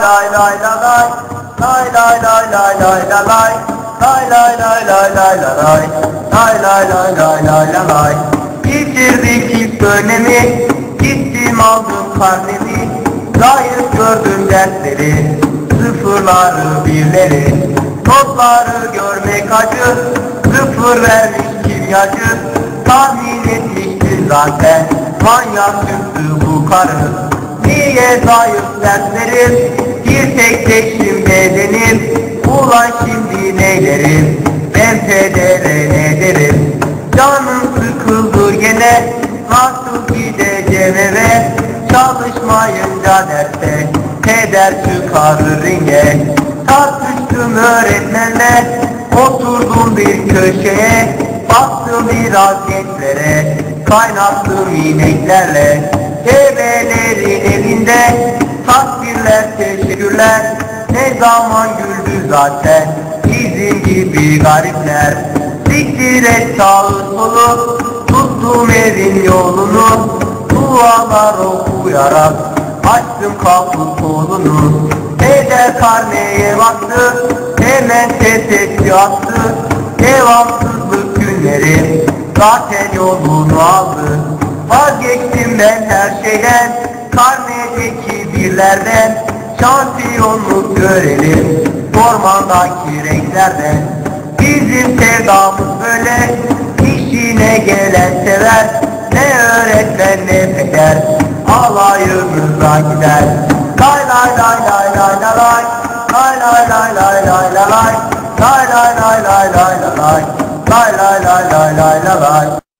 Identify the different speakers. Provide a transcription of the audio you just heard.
Speaker 1: lay lay la lay lay lay lay lay lay la lay lay lay lay lay lay la lay lay lay lay lay lay la lay Bitirdik ilk dönemi gittim aldım karnemi layık gördüm dersleri sıfırları birleri notları görmek acı sıfır vermiş kimyacı tahmin etmiştir zaten manyak çıktı bu karı Niye zayıf derslerim Bir tek teşrim bedenim Ulan şimdi neylerim? Ben pedere ne derim Canım sıkıldı gene Nasıl gideceğim eve? Çalışmayınca derste Peder çıkarır ringe. Tartıştım öğretmenle Oturdum bir köşeye. Baktım biraz gençlere Kaynattım ineklerle. Develerin teşekkürler Ne zaman güldü zaten Bizim gibi garipler. Siktir et sağı solu Tuttum evin yolunu. Dualar okuyarak Açtım kapı kolunu. Peder karneye baktı Hemen ses etti attı. Devamsızlık günleri Zaten yolunu aldı. Vazgeçtim ben her şeyden Karnedeki birlerden şampiyonluk görelim Ormandaki renklerde Bizim sevdamız böyle İşine gelen sever Ne öğretmen ne peder Alayımıza gider Lay lay lay lay lay lay lay Lay lay lay lay lay lay lay Lay lay lay lay lay lay Lay lay lay lay lay lay